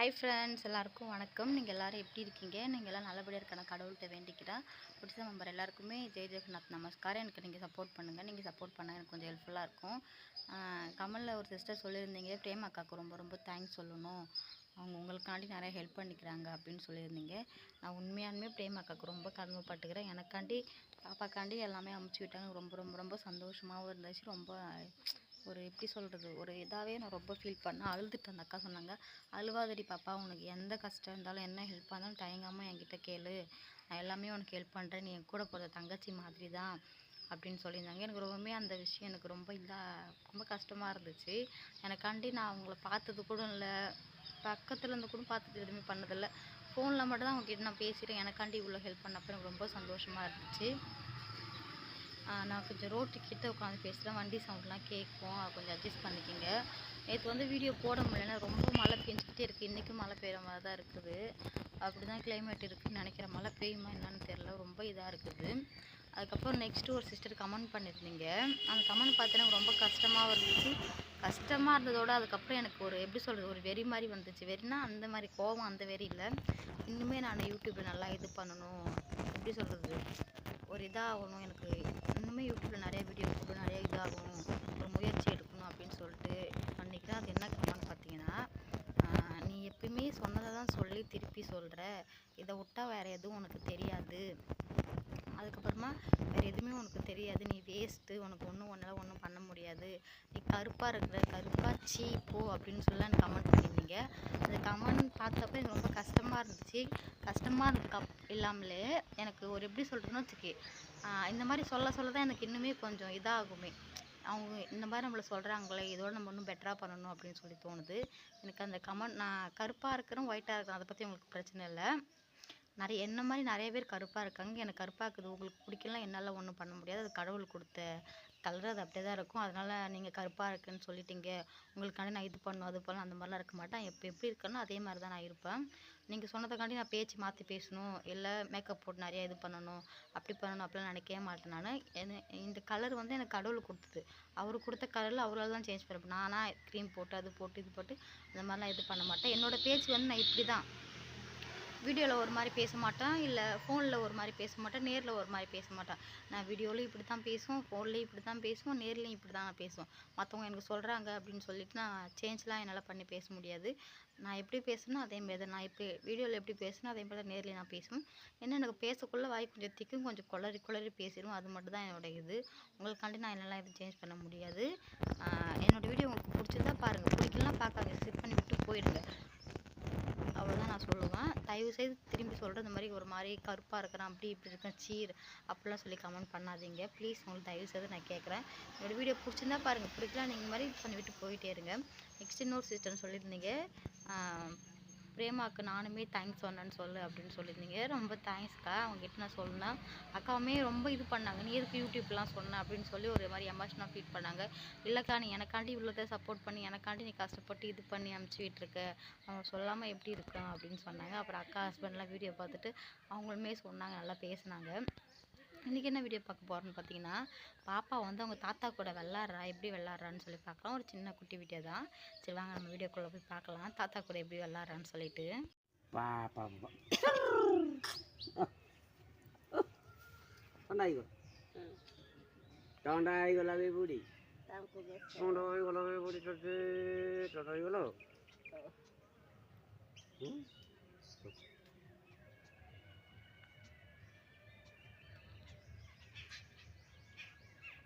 Hi friends எல்லாருக்கும் வணக்கம். நீங்கள் எல்லோரும் எப்படி இருக்கீங்க? நீங்கள் எல்லாம் நல்லபடியாக இருக்க நான் கடவுள்கிட்ட வேண்டிக்கிறேன் பிடிச்ச நம்பர் எல்லாருக்குமே ஜெய் ஜெகநாத் நமஸ்காரம். எனக்கு நீங்கள் சப்போர்ட் பண்ணுங்கள் நீங்கள் சப்போர்ட் பண்ணால் எனக்கு கொஞ்சம் ஹெல்ப்ஃபுல்லாக இருக்கும். கமலில் ஒரு சிஸ்டர் சொல்லியிருந்தீங்க. பிரேம் அக்காவுக்கு ரொம்ப ரொம்ப தேங்க்ஸ் சொல்லணும். அவங்க உங்களுக்காண்டி நிறைய ஹெல்ப் பண்ணிக்கிறாங்க அப்படின்னு சொல்லியிருந்தீங்க. நான் உண்மையாலுமே பிரேம் அக்காவுக்கு ரொம்ப கடமைப்பட்டுக்கிறேன். எனக்காண்டி பாப்பாக்காண்டி எல்லாமே அமுச்சு விட்டாங்க. ரொம்ப ரொம்ப ரொம்ப சந்தோஷமாகவும் இருந்துச்சு. ரொம்ப ஒரு எப்படி சொல்கிறது ஒரு இதாகவே நான் ரொம்ப ஃபீல் பண்ணேன். அழுதுட்டு அந்த அக்கா சொன்னாங்க அழுவாதடி பாப்பா உனக்கு எந்த கஷ்டம் இருந்தாலும் என்ன ஹெல்ப்பாக இருந்தாலும் தயங்காமல் என்கிட்ட கேளு. நான் எல்லாமே உனக்கு ஹெல்ப் பண்ணுறேன் நீ என் கூட போகிற தங்கச்சி மாதிரி தான் அப்படின்னு சொல்லியிருந்தாங்க. எனக்கு ரொம்பவுமே அந்த விஷயம் எனக்கு ரொம்ப இதாக ரொம்ப கஷ்டமாக இருந்துச்சு. எனக்காண்டி நான் அவங்கள பார்த்தது கூட இல்லை. பக்கத்தில் இருந்து கூட பார்த்துட்டு எதுவுமே பண்ணதில்லை. ஃபோனில் மட்டும் தான் அவங்ககிட்ட நான் பேசிட்டேன். எனக்காண்டி இவ்வளோ ஹெல்ப் பண்ணப்போ எனக்கு ரொம்ப சந்தோஷமாக இருந்துச்சு. நான் கொஞ்சம் ரோட்டு கிட்ட உட்காந்து பேசுகிறேன் வண்டி சவுண்ட்லாம் கேட்கும். கொஞ்சம் அட்ஜஸ்ட் பண்ணிக்கோங்க. நேற்று வந்து வீடியோ போட முடியலன்னா ரொம்ப மழை பெஞ்சிக்கிட்டே இருக்குது இன்றைக்கும் மழை பெய்கிற மாதிரி தான் இருக்குது. அப்படி தான் கிளைமேட் இருக்குதுன்னு நினைக்கிற மழை பெய்யுமா என்னன்னு தெரில ரொம்ப இதாக இருக்குது. அதுக்கப்புறம் நெக்ஸ்ட்டு ஒரு சிஸ்டர் கமெண்ட் பண்ணியிருந்தீங்க. அந்த கமெண்ட் பார்த்து எனக்கு ரொம்ப கஷ்டமாகவும் இருந்துச்சு. கஷ்டமாக இருந்ததோட அதுக்கப்புறம் எனக்கு ஒரு எப்படி சொல்கிறது ஒரு வெறி மாதிரி வந்துச்சு. வெறினா அந்த மாதிரி கோபம் அந்த வெறி இல்லை. இன்னுமே நான் யூடியூப்பில் நல்லா இது பண்ணணும். எப்படி சொல்கிறது ஒரு இதாகணும். எனக்கு இன்னுமே யூடியூப்பில் நிறைய வீடியோ போட்டு நிறைய இதாகணும். ஒரு முயற்சி எடுக்கணும் அப்படின்னு சொல்லிட்டு பண்ணிக்கிறேன் அது என்ன கமெண்ட் பார்த்தீங்கன்னா நீ எப்பயுமே சொன்னதை தான் சொல்லி திருப்பி சொல்கிற இதை விட்டால் வேறு எதுவும் உனக்கு தெரியாது. அதுக்கப்புறமா வேறு எதுவுமே உனக்கு தெரியாது. நீ வேஸ்ட்டு உனக்கு ஒன்றும் ஒன்றால் ஒன்றும் பண்ண முடியாது. நீ கருப்பாக இருக்கிற கருப்பாக சீ போ அப்படின்னு சொல்லி கமெண்ட் பண்ணியிருந்தீங்க. அந்த கமெண்ட் பார்த்தப்ப எனக்கு ரொம்ப கஷ்டமாக இருந்துச்சு. கஷ்டமாக இருந்ததுக்கு இல்லாமலே எனக்கு ஒரு எப்படி சொல்கிறேன்னு வச்சுக்கி இந்த மாதிரி சொல்ல சொல்ல தான் எனக்கு இன்னுமே கொஞ்சம் இதாகுமே. அவங்க இந்த மாதிரி நம்மளை சொல்கிறாங்களே இதோட நம்ம இன்னும் பெட்டராக பண்ணணும் அப்படின்னு சொல்லி தோணுது. எனக்கு அந்த கமெண்ட் நான் கருப்பாக இருக்கிறேன் ஒயிட்டாக இருக்கிறேன் அதை பற்றி உங்களுக்கு பிரச்சனை இல்லை. நிறைய என்ன மாதிரி நிறைய பேர் கருப்பாக இருக்காங்க. எனக்கு கருப்பாக இருக்குது. உங்களுக்கு பிடிக்கலாம் என்னால் ஒன்றும் பண்ண முடியாது. அது கடவுள் கொடுத்த கலர் அது அப்படியே தான் இருக்கும். அதனால் நீங்கள் கருப்பாக இருக்குன்னு சொல்லிட்டீங்க. உங்களுக்காண்டி நான் இது பண்ணும் அது பண்ணலாம் அந்த மாதிரிலாம் இருக்க மாட்டேன். எப்போ எப்படி இருக்கணும் அதே மாதிரி தான் நான் இருப்பேன். நீங்கள் சொன்னதுக்காண்டி நான் பேச்சு மாற்றி பேசணும். இல்லை மேக்கப் போட்டு நிறையா இது பண்ணணும். அப்படி பண்ணணும் அப்படிலாம் நினைக்கவே மாட்டேன் நான். இந்த கலர் வந்து எனக்கு கடவுள் கொடுத்தது. அவர் கொடுத்த கலரில் அவரால் தான் சேஞ்ச் பண்ண நானாக க்ரீம் போட்டு அது போட்டு இது போட்டு அந்த மாதிரிலாம் இது பண்ண மாட்டேன். என்னோடய பேச்சு வந்து நான் இப்படி தான் வீடியோவில் ஒரு மாதிரி பேச மாட்டேன் இல்லை ஃபோனில் ஒரு மாதிரி பேச மாட்டேன் நேரில் ஒரு மாதிரி பேச மாட்டேன். நான் வீடியோலையும் இப்படி தான் பேசுவோம் ஃபோன்லேயும் இப்படி தான் பேசுவோம் நேர்லேயும் இப்படி தான் நான் பேசுவோம் மற்றவங்க எனக்கு சொல்கிறாங்க அப்படின்னு சொல்லிட்டு நான் சேஞ்ச்லாம் என்னால் பண்ணி பேச முடியாது. நான் எப்படி பேசணும் அதே மாதிரி தான் நான் எப்படி வீடியோவில் எப்படி பேசணும் அதே மாதிரி தான் நேரில் நான் பேசுவேன். ஏன்னா எனக்கு பேசக்குள்ளே வாய் கொஞ்சம் திக்கும் கொஞ்சம் குளறி குளறி பேசிடும் அது மட்டும் தான் என்னோடய இது. உங்களுக்காண்டி நான் என்னெல்லாம் எதுவும் சேஞ்ச் பண்ண முடியாது. என்னோடய வீடியோ உங்களுக்கு பிடிச்சதா பாருங்கள் பிடிக்கலாம் பார்க்காதீங்க ஸ்கிப் பண்ணி விட்டு போயிடுங்க. அவ்வளோதான் நான் சொல்லுவேன். தயவு செய்து திரும்பி சொல்கிற இந்த மாதிரி ஒரு மாதிரி கருப்பாக இருக்கிறேன் அப்படி இப்படி இருக்கேன் சீர் அப்படிலாம் சொல்லி கமெண்ட் பண்ணாதீங்க. ப்ளீஸ் உங்களுக்கு தயவு செய்து நான் கேட்குறேன். என்னோடய வீடியோ பிடிச்சிருந்தா பாருங்கள் பிடிக்கலாம் நீங்கள் மாதிரி பண்ணிவிட்டு போயிட்டே இருங்க. நெக்ஸ்ட் இன்னொரு சிஸ்டர்னு சொல்லியிருந்தீங்க. பிரேமாவுக்கு நானுமே தேங்க்ஸ் சொன்னேன்னு சொல்லு அப்படின்னு சொல்லியிருந்தீங்க. ரொம்ப தேங்க்ஸ்க்கா அவங்ககிட்ட நான் சொன்னேன் அக்காவுமே ரொம்ப இது பண்ணாங்க. நீ எதுக்கு யூடியூப்லாம் சொன்னேன் அப்படின்னு சொல்லி ஒரு மாதிரி எமோஷனாக ஃபீல் பண்ணாங்க. இல்லைக்கா நீ எனக்காண்டி இவ்வளோதை சப்போர்ட் பண்ணி எனக்காண்டி நீ கஷ்டப்பட்டு இது பண்ணி அமுச்சு விட்டுருக்க அவங்க சொல்லாமல் எப்படி இருக்கான் அப்படின்னு சொன்னாங்க. அப்புறம் அக்கா ஹஸ்பண்ட்லாம் வீடியோ பார்த்துட்டு அவங்களுமே சொன்னாங்க நல்லா பேசினாங்க. இன்றைக்கி என்ன வீடியோ பார்க்க போகிறோன்னு பார்த்தீங்கன்னா பாப்பா வந்து அவங்க தாத்தா கூட விளாட்றா எப்படி விளாட்றான்னு சொல்லி பார்க்கலாம். ஒரு சின்ன குட்டி வீடியோ தான். சரி வாங்க நம்ம வீடியோக்குள்ளே போய் பார்க்கலாம். தாத்தா கூட எப்படி விளாட்றான்னு சொல்லிட்டு. பாப்பா Tandaigo. Tandaigo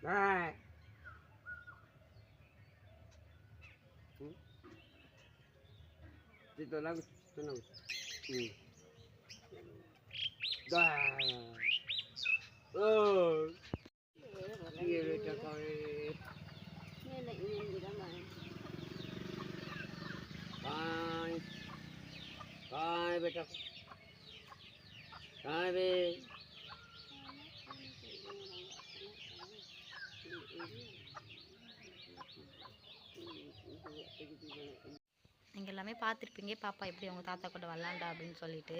Đây. Thì tôi làm tôi làm. Ừ. Đây. Ừ. Đi rồi cho coi. Nghe lại nhìn gì đó mà. Coi. Coi bây giờ. Coi bây நீங்கள் எல்லாமே பார்த்துருப்பீங்க. பாப்பா எப்படி அவங்க தாத்தா கூட விளாண்டா அப்படின்னு சொல்லிட்டு.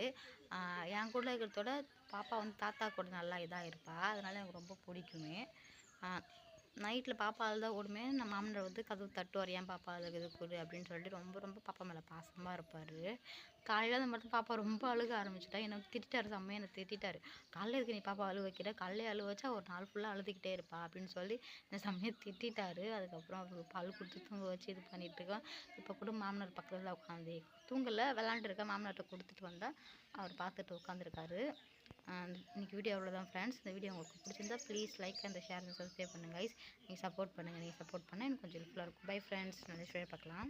என் கூட இருக்கிறதோட பாப்பா வந்து தாத்தா கூட நல்லா இதாக இருப்பாள் அதனால் எனக்கு ரொம்ப பிடிக்குமே. நைட்டில் பாப்பா அழுதா ஓடுமே நம்ம மாமனார் வந்து கதவு தட்டுவார் ஏன் பாப்பா அழுகுது கொடு? அப்படின்னு சொல்லிட்டு ரொம்ப ரொம்ப பாப்பா மேலே பாசமாக இருப்பார். காலையில் அந்த மட்டும் பாப்பா ரொம்ப அழுக ஆரம்பிச்சிட்டா. எனக்கு திட்டாரு செம்மையை எனக்கு திட்டாரு காலையில் இருக்கு நீ பாப்பா அழுக வைக்கிற? காலையில் அழுக வச்சா ஒரு நாள் ஃபுல்லாக அழுதுகிட்டே இருப்பா அப்படின்னு சொல்லி என்னை செம்மையை திட்டாரு அதுக்கப்புறம் அவருக்கு பால் கொடுத்து தூங்க வச்சு இது பண்ணிட்டு இருக்கோம். இப்போ கூட மாமனார் பக்கத்தில் உட்காந்து தூங்கலை. விளாண்டுருக்கேன் மாமனார்கிட்ட கொடுத்துட்டு வந்தால் அவர் பார்த்துட்டு உட்காந்துருக்காரு. இன்றைக்கி வீடியோ அவ்வளோதான் ஃப்ரெண்ட்ஸ் இந்த வீடியோ உங்களுக்கு பிடிச்சிருந்தா please like and share and subscribe பண்ணுங்கள் கைஸ் நீங்கள் சப்போர்ட் பண்ணுங்கள் நீங்கள் சப்போர்ட் பண்ணால் எனக்கு கொஞ்சம் ஹெல்ப்ஃபுல்லாக இருக்கும். பை ஃப்ரெண்ட்ஸ் நல்ல ஷேர் பார்க்கலாம்.